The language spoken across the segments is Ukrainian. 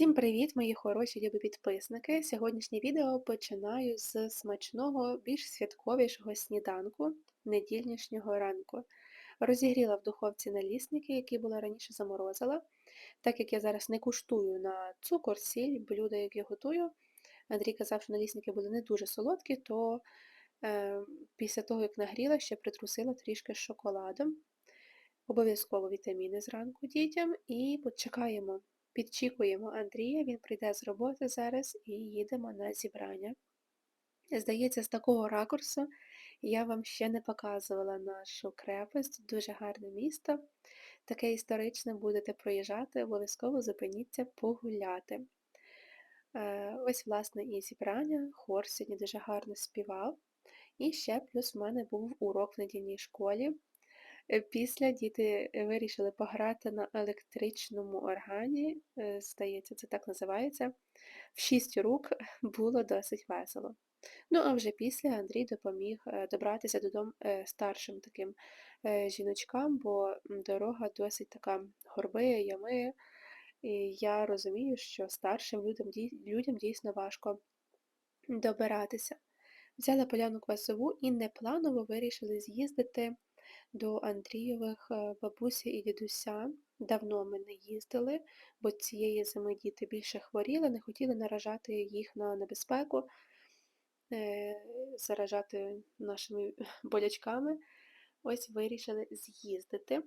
Всім привіт, мої хороші любі підписники! Сьогоднішнє відео починаю з смачного, більш святковішого сніданку недільнішнього ранку. Розігріла в духовці налісники, які була раніше заморозила. Так як я зараз не куштую на цукор, сіль, блюда, які готую. Андрій казав, що налісники були не дуже солодкі, то е, після того, як нагріла, ще притрусила трішки шоколадом. Обов'язково вітаміни зранку дітям і почекаємо. Підчікуємо Андрія, він прийде з роботи зараз і їдемо на зібрання. Здається, з такого ракурсу я вам ще не показувала нашу крепость, дуже гарне місто, таке історичне будете проїжджати, обов'язково зупиніться погуляти. Е, ось, власне, і зібрання, хор сьогодні дуже гарно співав. І ще плюс в мене був урок в недільній школі. Е, після діти е, вирішили пограти на електричному органі, е, здається, це так називається. В шість рук було досить весело. Ну, а вже після Андрій допоміг добратися додому старшим таким жіночкам, бо дорога досить така горбиє, ями. І я розумію, що старшим людям, людям дійсно важко добиратися. Взяла поляну квасову і непланово вирішили з'їздити до Андрійових е, бабусі і дідуся. Давно ми не їздили, бо цієї зими діти більше хворіли, не хотіли наражати їх на небезпеку, е, заражати нашими болячками. Ось вирішили з'їздити.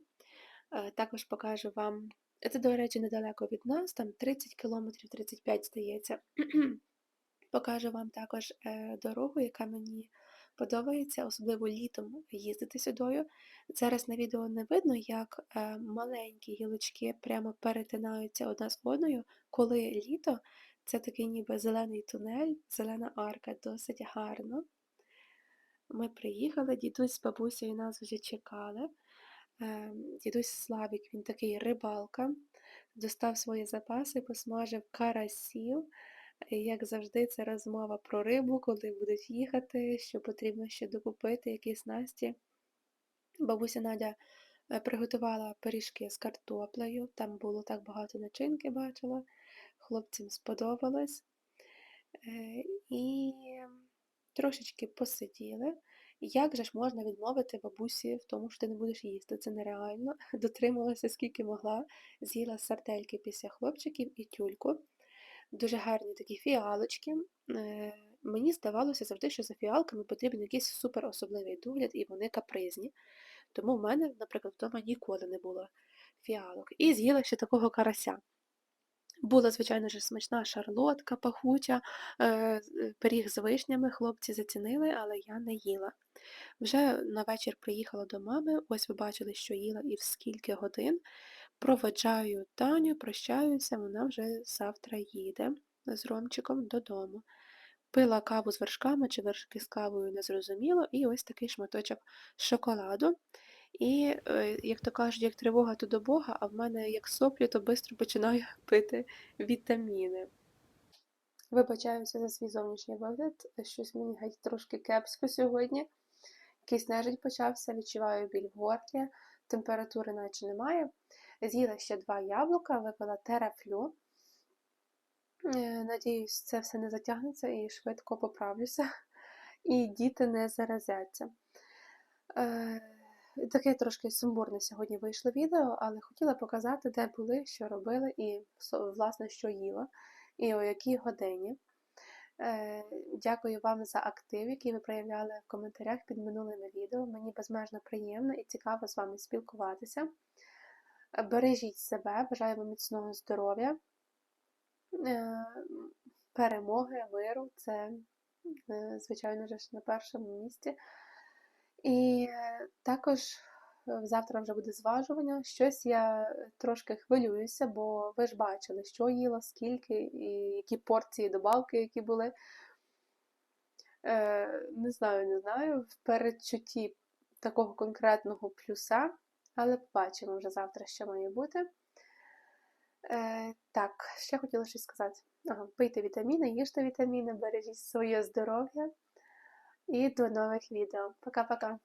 Е, також покажу вам, це, до речі, недалеко від нас, там 30 кілометрів, 35 здається. Покажу вам також дорогу, яка мені подобається, особливо літом їздити сюдою. Зараз на відео не видно, як е, маленькі гілочки прямо перетинаються одна з одною, коли літо це такий ніби зелений тунель, зелена арка, досить гарно. Ми приїхали, дідусь з бабусею нас вже чекали. Е, дідусь Славік, він такий рибалка, достав свої запаси, посмажив карасів. Як завжди, це розмова про рибу, коли будуть їхати, що потрібно ще докупити, які снасті. Бабуся Надя е, приготувала пиріжки з картоплею, там було так багато начинки, бачила, хлопцям сподобалось. Е, і трошечки посиділи. Як же ж можна відмовити бабусі в тому, що ти не будеш їсти? Це нереально. Дотрималася скільки могла, з'їла сардельки після хлопчиків і тюльку. Дуже гарні такі фіалочки. Е, мені здавалося завжди, що за фіалками потрібен якийсь супер особливий догляд, і вони капризні. Тому в мене, наприклад, вдома ніколи не було фіалок. І з'їла ще такого карася. Була, звичайно ж, смачна шарлотка, пахуча, е, пиріг з вишнями, хлопці зацінили, але я не їла. Вже на вечір приїхала до мами, ось ви бачили, що їла і в скільки годин. Проводжаю Таню, прощаюся, вона вже завтра їде з Ромчиком додому. Пила каву з вершками чи вершки з кавою незрозуміло, і ось такий шматочок шоколаду. І, е, як то кажуть, як тривога, то до Бога, а в мене як соплі, то швидко починаю пити вітаміни. Вибачаюся за свій зовнішній вигляд, щось мені геть трошки кепсько сьогодні. Якийсь нежить почався, відчуваю біль в горлі, температури наче немає. З'їла ще два яблука, випила терафлю. Е, надіюсь, це все не затягнеться і швидко поправлюся, і діти не заразяться. Е, таке трошки сумбурне сьогодні вийшло відео, але хотіла показати, де були, що робили, і, власне, що їла, і о якій годині. Е, дякую вам за актив, який ви проявляли в коментарях під минулими відео. Мені безмежно приємно і цікаво з вами спілкуватися. Бережіть себе, бажаю вам міцного здоров'я, е, перемоги, миру це, е, звичайно ж, на першому місці. І також завтра вже буде зважування. Щось я трошки хвилююся, бо ви ж бачили, що їла, скільки, і які порції добавки, які були. Е, Не знаю, не знаю, в передчутті такого конкретного плюса. Але побачимо вже завтра, що має бути. Е, Так, ще хотіла щось сказати. Ага, Пийте вітаміни, їжте вітаміни, бережіть своє здоров'я. І до нових відео. Пока-пока!